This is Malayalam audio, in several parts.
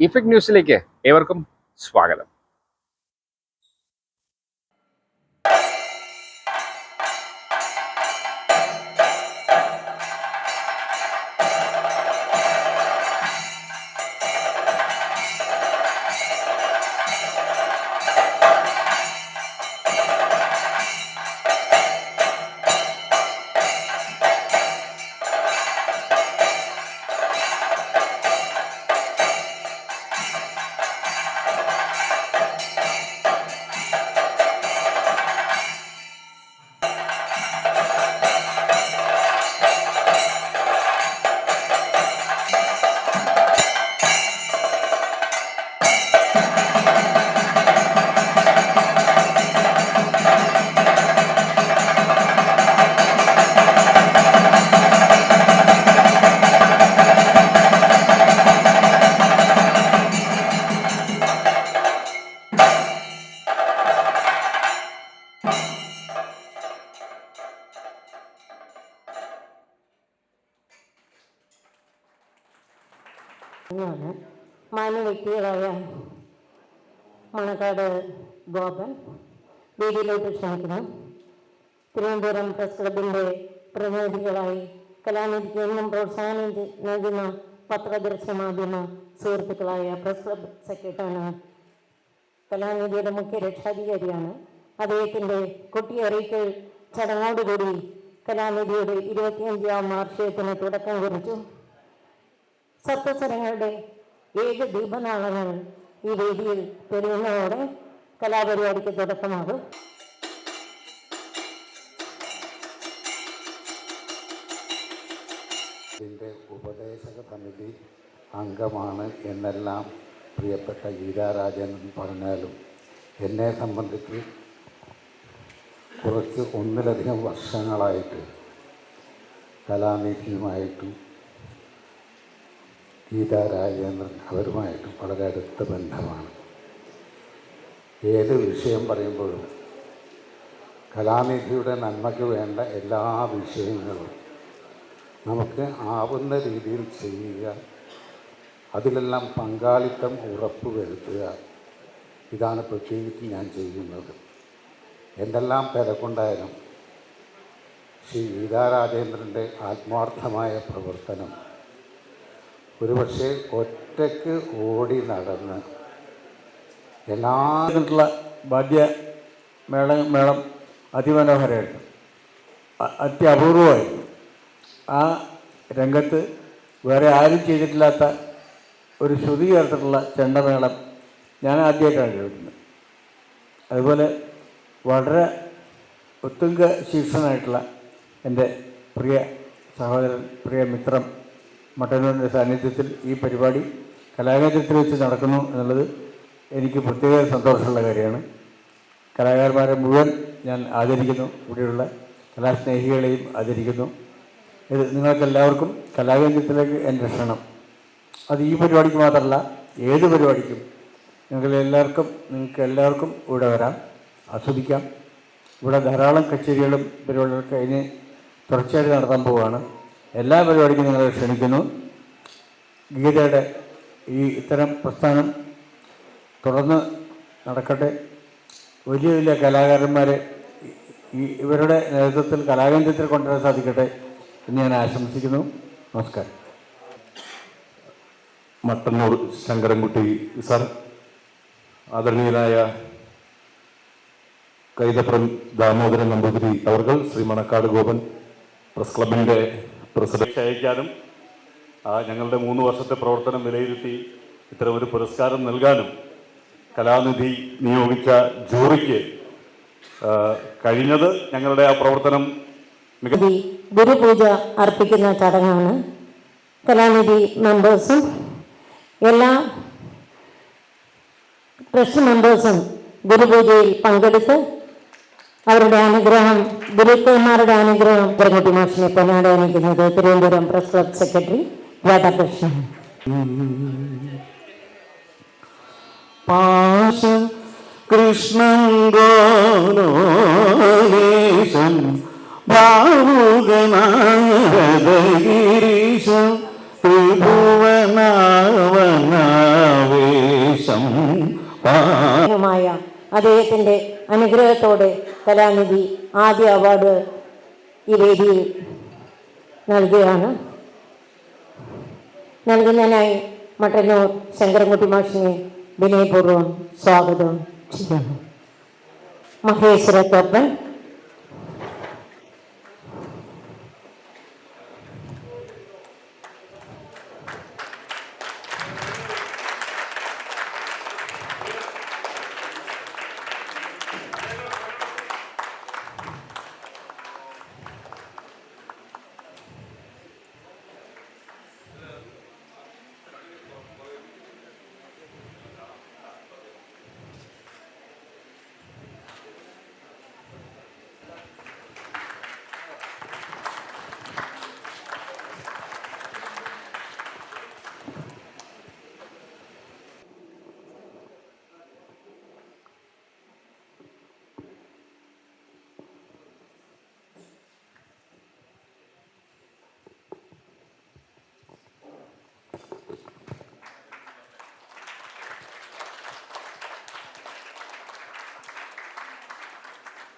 ഇഫക്ട് ന്യൂസിലേക്ക് ഏവർക്കും സ്വാഗതം. മണക്കാട് ഗോപൻ വേദിയിലോട്ട് ക്ഷണിക്കുന്നു തിരുവനന്തപുരം പ്രസ് ക്ലബിന്റെ പ്രതിനിധികളായി കലാനിധിക്ക് എന്നും പ്രോത്സാഹനം നൽകുന്ന പത്രദൃശ്യ മാധ്യമ സുഹൃത്തുക്കളായ പ്രസ് ക്ലബ് സെക്രട്ടറിയാണ് കലാനിധിയുടെ മുഖ്യ രക്ഷാധികാരിയാണ്. അദ്ദേഹത്തിന്റെ കൊട്ടിയറിയിക്കൽ ചടങ്ങോടുകൂടി കലാനിധിയുടെ ഇരുപത്തിയഞ്ചാം വാർഷികത്തിന് തുടക്കം കുറിച്ചു. സപ്തസ്വരങ്ങളുടെ ഏക ദീപനാളങ്ങൾ ഈ വേദിയിൽ തെളിയുന്നതോടെ കലാപരിപാടിക്ക് തുടക്കമാകും. ഇതിന്റെ ഉപദേശക സമിതി അംഗമാണ് എന്നെല്ലാം പ്രിയപ്പെട്ട ഗീതാരാജൻ പറഞ്ഞാലും. എന്നെ സംബന്ധിച്ച് കുറച്ച് ഒന്നിലധികം വർഷങ്ങളായിട്ട് കലാനിധിയുമായിട്ടും ഗീതാ രാജേന്ദ്രൻ അവരുമായിട്ട് വളരെ അടുത്ത ബന്ധമാണ്. ഏത് വിഷയം പറയുമ്പോഴും കലാനിധിയുടെ നന്മയ്ക്ക് വേണ്ട എല്ലാ വിഷയങ്ങളും നമുക്ക് ആവുന്ന രീതിയിൽ ചെയ്യുക അതിലെല്ലാം പങ്കാളിത്തം ഉറപ്പുവരുത്തുക. ഇതാണ് പ്രത്യേകിച്ച് ഞാൻ ചെയ്യുന്നത്. എന്തെല്ലാം പെരക്കൊണ്ടായാലും ശ്രീ ഗീതാ രാജേന്ദ്രന്റെ ആത്മാർത്ഥമായ പ്രവർത്തനം ഒരുപക്ഷെ ഒറ്റയ്ക്ക് ഓടി നടന്ന്. എല്ലാ ായിട്ടുള്ള വാദ്യ മേള മേളം അതിമനോഹരമായിരുന്നു. അത്യപൂർവമായിരുന്നു. ആ രംഗത്ത് വേറെ ആരും ചെയ്തിട്ടില്ലാത്ത ഒരു ശ്രുതി ചേർത്തിട്ടുള്ള ചെണ്ടമേളം ഞാൻ ആദ്യമായിട്ടാണ് കേൾക്കുന്നത്. അതുപോലെ വളരെ ഉത്തുംഗ ശീർഷനായിട്ടുള്ള എന്റെ പ്രിയ സഹോദരൻ പ്രിയ മിത്രം മട്ടന്നൂരിന്റെ സാന്നിധ്യത്തിൽ ഈ പരിപാടി കലാകേന്ദ്രത്തിൽ വെച്ച് നടക്കുന്നു എന്നുള്ളത് എനിക്ക് പ്രത്യേക സന്തോഷമുള്ള കാര്യമാണ്. കലാകാരന്മാരെ മുഴുവൻ ഞാൻ ആദരിക്കുന്നു. ഇവിടെയുള്ള കലാസ്നേഹികളെയും ആദരിക്കുന്നു. ഇത് നിങ്ങൾക്കെല്ലാവർക്കും കലാകേന്ദ്രത്തിലേക്ക് എന്റെ ക്ഷണം. അത് ഈ പരിപാടിക്ക് മാത്രമല്ല ഏത് പരിപാടിക്കും നിങ്ങൾ എല്ലാവർക്കും നിങ്ങൾക്ക് എല്ലാവർക്കും ഇവിടെ വരാം ആസ്വദിക്കാം. ഇവിടെ ധാരാളം കച്ചേരികളും പരിപാടികളൊക്കെ അതിന് തുടർച്ചയായിട്ട് നടത്താൻ പോവുകയാണ്. എല്ലാ പരിപാടിക്കും നിങ്ങളെ ക്ഷണിക്കുന്നു. ഗീതയുടെ ഈ ഇത്തരം പ്രസ്ഥാനം തുടർന്ന് നടക്കട്ടെ. വലിയ വലിയ കലാകാരന്മാരെ ഈ ഇവരുടെ നേതൃത്വത്തിൽ കലാകേന്ദ്രത്തിൽ കൊണ്ടുവരാൻ സാധിക്കട്ടെ എന്ന് ഞാൻ ആശംസിക്കുന്നു. നമസ്കാരം. മട്ടന്നൂർ ശങ്കരൻകുട്ടി സർ ആദരണീയനായ കൈതപ്രം ദാമോദരൻ നമ്പൂതിരി അവർ ശ്രീ മണക്കാട് ഗോപൻ പ്രസ് ക്ലബിന്റെ പ്രസിഡന്റ് അയക്കാനും ആ ഞങ്ങളുടെ മൂന്ന് വർഷത്തെ പ്രവർത്തനം വിലയിരുത്തി ഒരു പുരസ്കാരം നൽകാനും കലാനിധി നിയോഗിച്ച ജൂറിക്ക് കഴിഞ്ഞത് ഞങ്ങളുടെ ആ പ്രവർത്തനം മിക ഈ ഗുരുപൂജ അർപ്പിക്കുന്ന ചടങ്ങാണ്. കലാനിധി മെമ്പേഴ്സും എല്ലാ ട്രസ്റ്റ് മെമ്പേഴ്സും ഗുരുപൂജയിൽ പങ്കെടുത്ത് അവരുടെ അനുഗ്രഹം ദിലീപ് കുമാറുടെ അനുഗ്രഹം പെരുങ്കുട്ടി മാഷിനെ പൊന്നാടെ അണിക്കുന്നത് Thiruvananthapuram press club secretary Radhakrishnan. പാശ Krishnan ഗോലോലേശം ഭാവുകനാരദഗിരീശം ത്രിഭുവനാവനാവ മായ അദ്ദേഹത്തിന്റെ അനുഗ്രഹത്തോടെ കലാനിധി ആദ്യ അവാർഡ് ഈ വേദിയിൽ നൽകുകയാണ്. നൽകുന്നതിനായി മട്ടന്നൂർ ശങ്കരൻകുട്ടി മാഷിനെ വിനയപൂർവം സ്വാഗതം ചെയ്യുന്നു. മഹേശ്വര തോപ്പൻ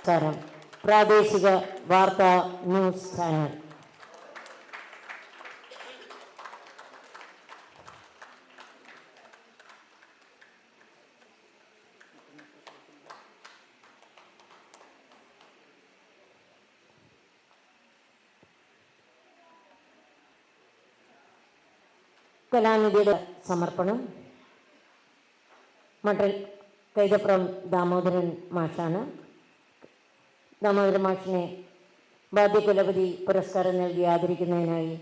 നമസ്കാരം. പ്രാദേശിക വാർത്താ ന്യൂസ് ചാനൽ. കലാനിധിയുടെ സമർപ്പണം മട്ടൻ കൈതപ്രം ദാമോദരൻ മാഷാണ്. ദാമോദരൻ മാഷിനെ ബാധ്യകുലപതി പുരസ്കാരം നൽകി ആദരിക്കുന്നതിനായി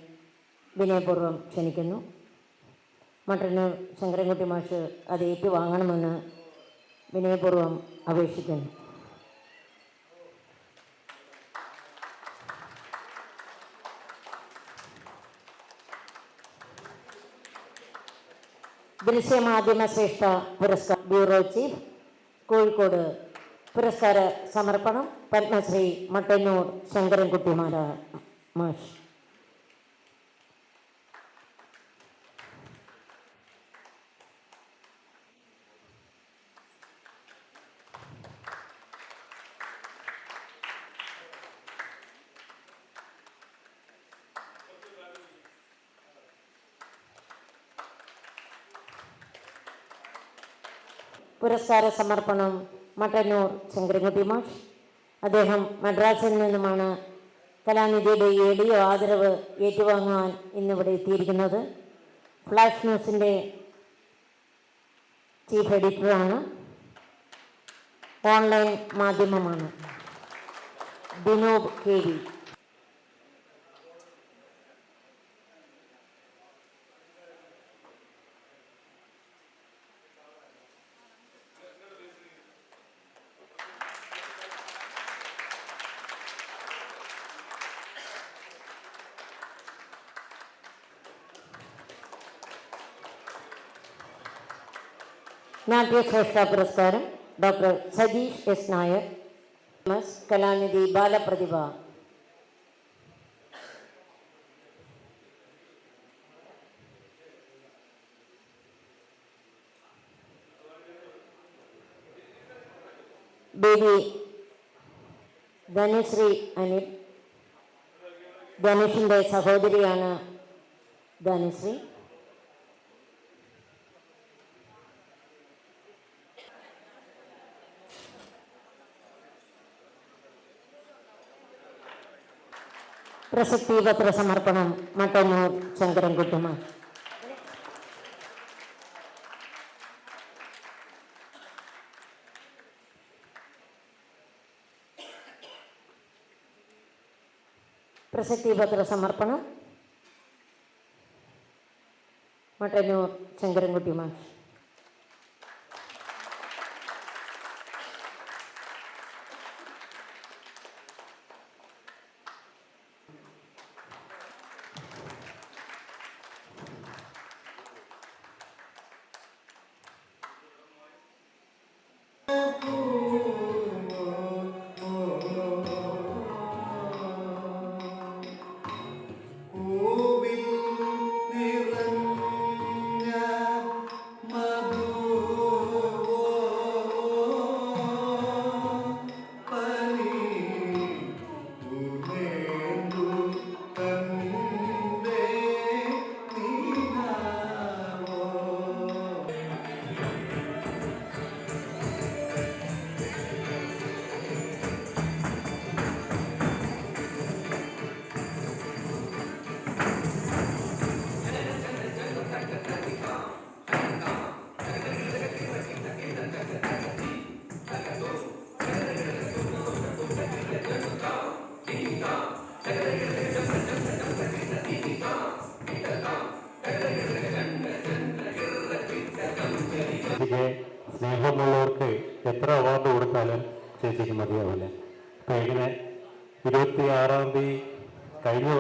വിനയപൂർവം ക്ഷണിക്കുന്നു. മട്ടന്നൂർ ശങ്കരൻകുട്ടി മാഷ് അത് ഏറ്റുവാങ്ങണമെന്ന് വിനയപൂർവം അപേക്ഷിക്കുന്നു. ദൃശ്യമാധ്യമ ശ്രേഷ്ഠ പുരസ്കാര ബ്യൂറോ ചീഫ് കോഴിക്കോട് പുരസ്കാര സമർപ്പണം പത്മശ്രീ മട്ടന്നൂർ ശങ്കരൻകുട്ടിമാര മാഷ്. പുരസ്കാര സമർപ്പണം മട്ടന്നൂർ ശങ്കരൻകുട്ടി മാഷ് അദ്ദേഹം മദ്രാസിൽ നിന്നുമാണ് കലാനിധിയുടെ എളിയ ആദരവ് ഏറ്റുവാങ്ങുവാൻ ഇന്നിവിടെ എത്തിയിരിക്കുന്നത്. ഫ്ലാഷ് ന്യൂസിന്റെ ചീഫ് എഡിറ്ററാണ്. ഓൺലൈൻ മാധ്യമമാണ്. ബിനോബ് കെ വി നാട്യശ്രേഷ്ഠ പുരസ്കാരം doctor Satheesh S Nair S Kalanidhi ബാലപ്രതിഭ. Baby Dhanushree Anil ധനുഷിന്റെ സഹോദരിയാണ് Dhanushree. Prasetiva Prasamarpanam Matanu Sangkaran Gautama Prasetiva Prasamarpanam Matanu Sangkaran Gautama Prasetiva Prasamarpanam Matanu Sangkaran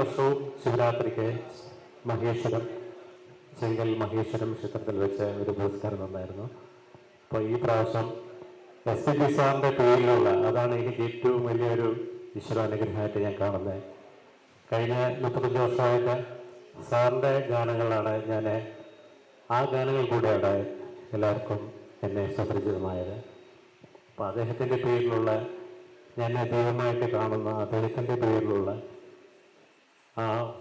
വർഷവും ശിവരാത്രിക്ക് മഹേശ്വരം ചെങ്കൽ മഹേശ്വരം ക്ഷേത്രത്തിൽ വെച്ച് ഒരു പുരസ്കാരം തന്നായിരുന്നു. അപ്പോൾ ഈ പ്രാവശ്യം എസ് എൻ സാറിന്റെ പേരിലുള്ള അതാണ് എനിക്ക് ഏറ്റവും വലിയൊരു ഈശ്വരാനുഗ്രഹമായിട്ട് ഞാൻ കാണുന്നത്. കഴിഞ്ഞ മുപ്പത്തഞ്ച് വർഷമായിട്ട് സാറിന്റെ ഗാനങ്ങളാണ് ഞാൻ ആ ഗാനങ്ങൾ കൂടെയാണ് എല്ലാവർക്കും എന്നെ സുപരിചിതമായത് അപ്പോൾ അദ്ദേഹത്തിന്റെ പേരിലുള്ള ഞാൻ ദൈവമായിട്ട് കാണുന്ന അദ്ദേഹത്തിന്റെ പേരിലുള്ള हाँ।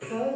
ആ